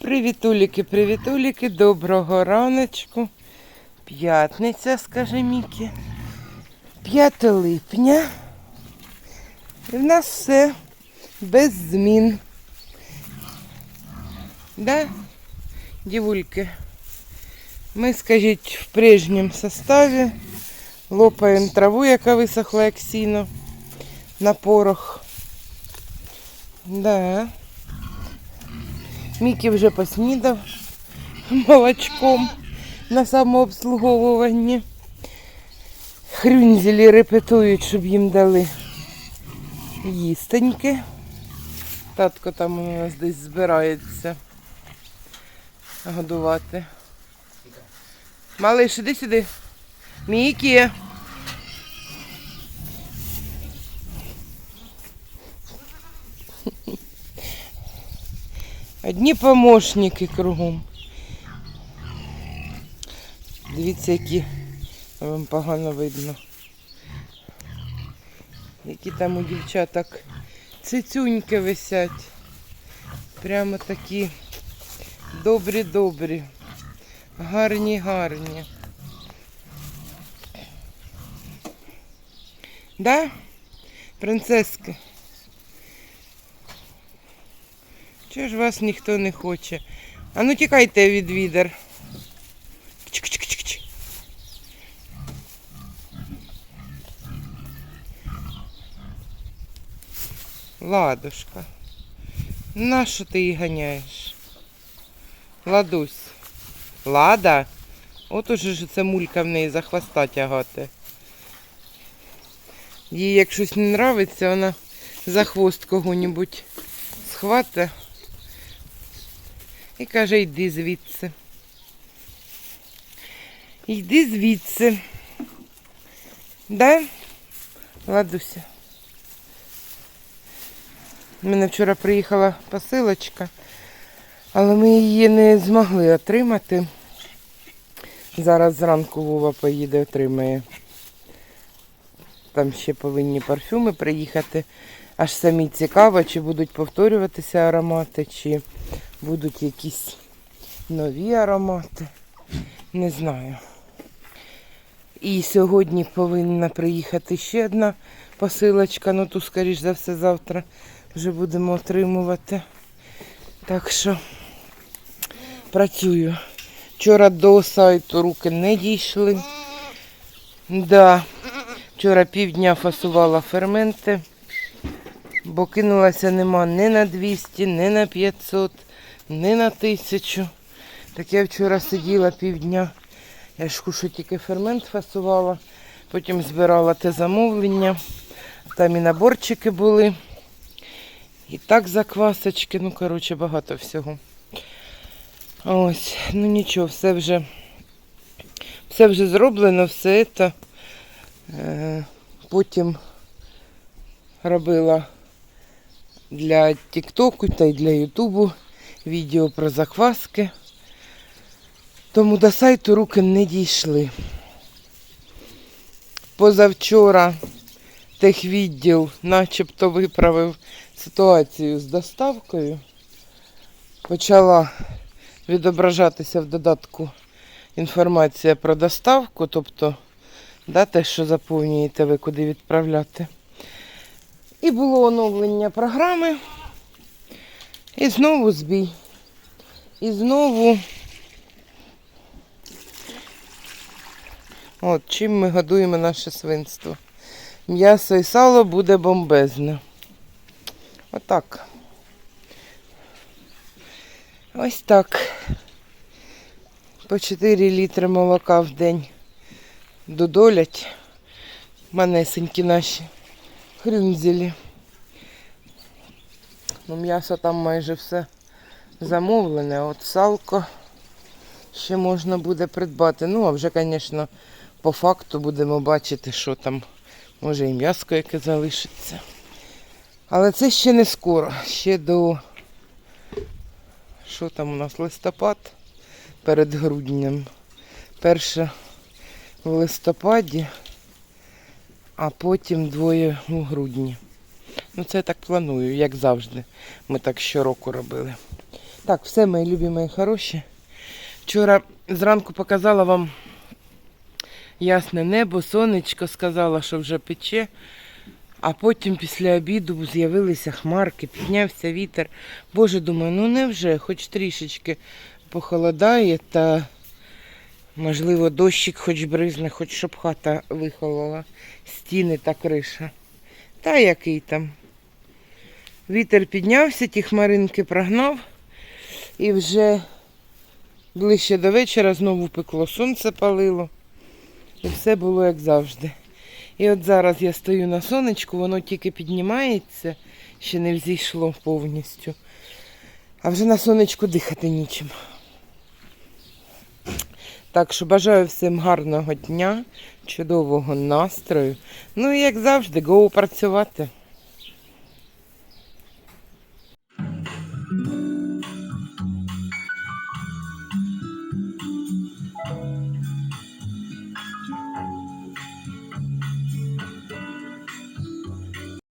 Привітуліки, привітуліки, доброго раночку. П'ятниця, скаже Мікі. 5 липня. І в нас все без змін. Да, дівульки? Ми, скажіть, в прежньому составі лопаємо траву, яка висохла як сіно на порох. Да. Мікі вже поснідав молочком на самообслуговуванні. Хрюнзелі репетують, щоб їм дали їстеньки. Татко там у нас десь збирається годувати. Малиш, іди сюди. Мікі. Одні помощники кругом. Дивіться, які вам погано видно. Які там у дівчаток цицюньки висять. Прямо такі добрі-добрі. Гарні-гарні. Да? Принцески? Чого ж вас ніхто не хоче? А ну тікайте від відер. Ладушка. Нащо ти її ганяєш? Ладусь. Лада? От уже ж це мулька в неї за хвоста тягати. Їй як щось не нравиться, вона за хвост кого-небудь схвата і каже, йди звідси. Йди звідси. Да? Ладуся. У мене вчора приїхала посилочка, але ми її не змогли отримати. Зараз зранку Вова поїде, отримає. Там ще повинні парфюми приїхати. Аж самі цікаво, чи будуть повторюватися аромати, чи будуть якісь нові аромати. Не знаю. І сьогодні повинна приїхати ще одна посилочка, ну ту, скоріш за все, завтра вже будемо отримувати. Так що працюю. Вчора до сайту руки не дійшли. Да. Вчора півдня фасувала ферменти, бо кинулася нема ні на 200, ні на 500, ні на 1000. Так я вчора сиділа півдня. Я ж кушу тільки фермент фасувала, потім збирала те замовлення. Там і наборчики були. І так заквасочки, ну, коротше, багато всього. Ось, ну нічого, все вже, все вже зроблено, все це. Е, Потім робила для Тіктоку та й для Ютубу відео про закваски. Тому до сайту руки не дійшли. Позавчора техвідділ начебто виправив ситуацію з доставкою. Почала відображатися в додатку інформація про доставку, тобто да, те, що заповнюєте ви, куди відправляти. І було оновлення програми. І знову збій. І знову. От чим ми годуємо наше свинство. М'ясо і сало буде бомбезне. Отак. Ось так. По 4 літри молока в день додолять манесенькі наші хрюнзелі. Ну, м'ясо там майже все замовлене, от салко ще можна буде придбати. Ну, а вже, звісно, по факту будемо бачити, що там, може і м'яско яке залишиться. Але це ще не скоро, ще до що там у нас листопад. перед груднем. Перша в листопаді, а потім двоє у грудні. Ну, це я так планую, як завжди. Ми так щороку робили. Так, все, мої любі, мої хороші. Вчора зранку показала вам ясне небо, сонечко сказала, що вже пече. А потім після обіду з'явилися хмарки, піднявся вітер. Боже, думаю, ну невже, хоч трішечки похолодає та, можливо, дощик хоч бризне, хоч щоб хата вихолола, стіни та криша. Та який там. Вітер піднявся, ті хмаринки прогнав, і вже ближче до вечора знову пекло, сонце палило. І все було як завжди. І от зараз я стою на сонечку, воно тільки піднімається, ще не взійшло повністю. А вже на сонечку дихати нічим. Так що бажаю всім гарного дня, чудового настрою. Ну і як завжди, гоу працювати.